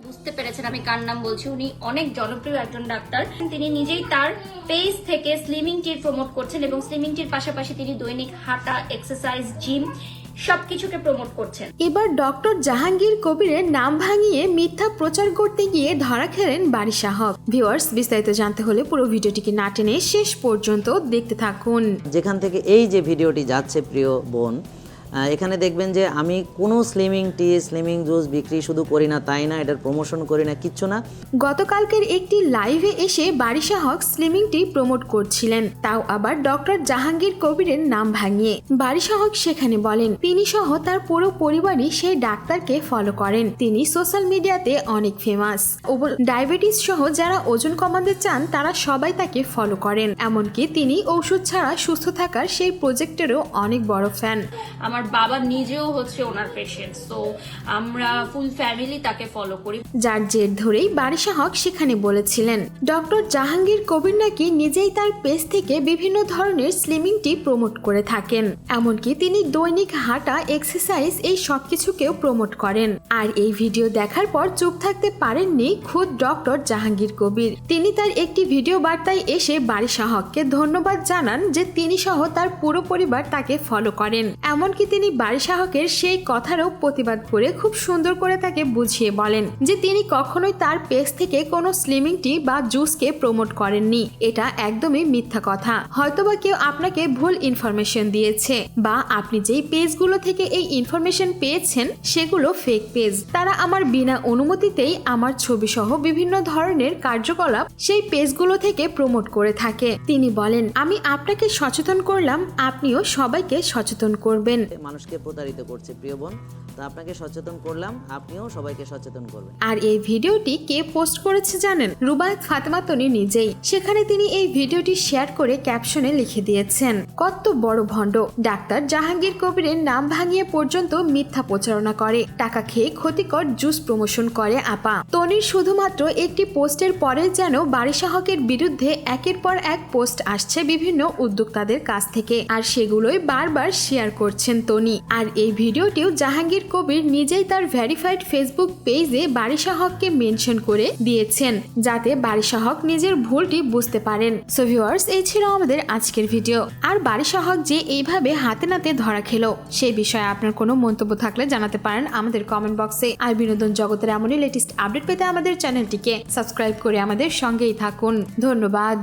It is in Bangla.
বুঝতে পেরেছেন আমি কার নাম বলছি। উনি অনেক জনপ্রিয় একজন ডাক্তার। তিনি নিজেই তার পেজ থেকে স্লিমিং টির প্রমোট করছেন এবং স্লিমিং টির পাশাপাশি তিনি দৈনিক হাঁটা এক্সারসাইজ জিম সবকিছুকে প্রমোট করছেন। এবার ডক্টর জাহাঙ্গীর কবিরের নাম ভাঙিয়ে মিথ্যা প্রচার করতে গিয়ে ধরা খেলেন বাড়ি সাহব ভিউয়ার্স বিস্তারিত জানতে হলে পুরো ভিডিওটিকে না টেনে শেষ পর্যন্ত দেখতে থাকুন। যেখান থেকে এই যে ভিডিওটি যাচ্ছে প্রিয় বোন এখানে দেখবেন যে আমি কোনো স্লিমিং টি স্লিমিং জুস বিক্রি শুধু করি না তাই না? এটার প্রমোশন করি না কিচ্ছু না। গতকালকের একটি লাইভে এসে বাড়ি সাহক স্লিমিংটি প্রমোট করছিলেন। তাও আবার ডক্টর জাহাঙ্গীর কবিরের নাম ভাঙিয়ে। বাড়ি সাহক সেখানে বলেন তিনি সহ তার পুরো পরিবারই সেই ডাক্তারকে ফলো করেন। তিনি সোশ্যাল মিডিয়াতে অনেক ফেমাস ডায়াবেটিস সহ যারা ওজন কমাতে চান তারা সবাই তাকে ফলো করেন। এমনকি তিনি ঔষধ ছাড়া সুস্থ থাকার সেই প্রজেক্টেরও অনেক বড় ফ্যান আমার বাবা নিজেও হচ্ছে ওনার পেশেন্ট সো আমরা ফুল ফ্যামিলি তাকে ফলো করি। যার জের ধরেই বারিশা হক সেখানে বলেছিলেন ডক্টর জাহাঙ্গীর কবির নাকি নিজেই তার পেজ থেকে বিভিন্ন ধরনের স্লিমিং টি প্রমোট করে থাকেন। এমনকি তিনি দৈনিক হাঁটা এক্সারসাইজ এই সবকিছুকেও প্রমোট করেন। আর এই ভিডিও দেখার পর চুপ থাকতে পারেননি খুদ ডক্টর জাহাঙ্গীর কবির। তিনি তার একটি ভিডিও বার্তায় এসে বারিশা হককে ধন্যবাদ জানান যে তিনি সহ তার পুরো পরিবার তাকে ফলো করেন। এমনকি তিনি বারিশা হকের সেই কথারও প্রতিবাদ করে খুব সুন্দর করে তাকে বুঝিয়ে বলেন যে তিনি কখনোই তার পেজ থেকে কোনো স্লিমিং টি বা জুসকে প্রমোট করেননি। এটা একদমই মিথ্যা কথা। হয়তোবা কেউ আপনাকে ভুল ইনফরমেশন দিয়েছে বা আপনি যেই পেজগুলো থেকে এই ইনফরমেশন পেয়েছেন সেগুলো ফেক পেজ। তারা আমার বিনা অনুমতিতেই আমার ছবি সহ বিভিন্ন ধরনের কার্যকলাপ সেই পেজগুলো থেকে প্রমোট করে থাকে। তিনি বলেন, আমি আপনাকে সচেতন করলাম, আপনিও সবাইকে সচেতন করবেন। মানুষকে প্রতারিত করছে, প্রিয় বোন। তো আপনাকে সচেতন করলাম, আপনিও সবাইকে সচেতন করবেন। আর এই ভিডিওটি কে পোস্ট করেছে জানেন? রুবায়ত ফাতেমা তনি নিজেই। সেখানে তিনি এই ভিডিওটি শেয়ার করে ক্যাপশনে লিখে দিয়েছেন, কত বড় ভণ্ড। ডাক্তার জাহাঙ্গীর কবিরের নাম ভাঙিয়ে পর্যন্ত মিথ্যা প্রচারণা করে। টাকা খেয়ে ক্ষতিকর জুস প্রমোশন করে আপা। তনির শুধুমাত্র একটি পোস্টের পরে যেন বারিশাহকের বিরুদ্ধে একের পর এক পোস্ট আসছে বিভিন্ন উদ্যোক্তাদের কাছ থেকে। আর সেগুলোই বারবার শেয়ার করছেন তনি। আর এই ভিডিওটিও জাহাঙ্গীর কবির নিজেই তার ভেরিফাইড ফেসবুক পেজে বারিশা হককে মেনশন করে দিয়েছেন, যাতে বারিশা হক নিজের ভুলটি বুঝতে পারেন। সো ভিউয়ার্স এই ছিল আমাদের আজকের ভিডিও। আর বারিশা হক যে এইভাবে হাতে নাতে ধরা খেলো সেই বিষয়ে আপনার কোনো মন্তব্য থাকলে জানাতে পারেন আমাদের কমেন্ট বক্সে আর বিনোদন জগতের এমনই লেটেস্ট আপডেট পেতে আমাদের চ্যানেলটিকে সাবস্ক্রাইব করে আমাদের সঙ্গেই থাকুন। ধন্যবাদ।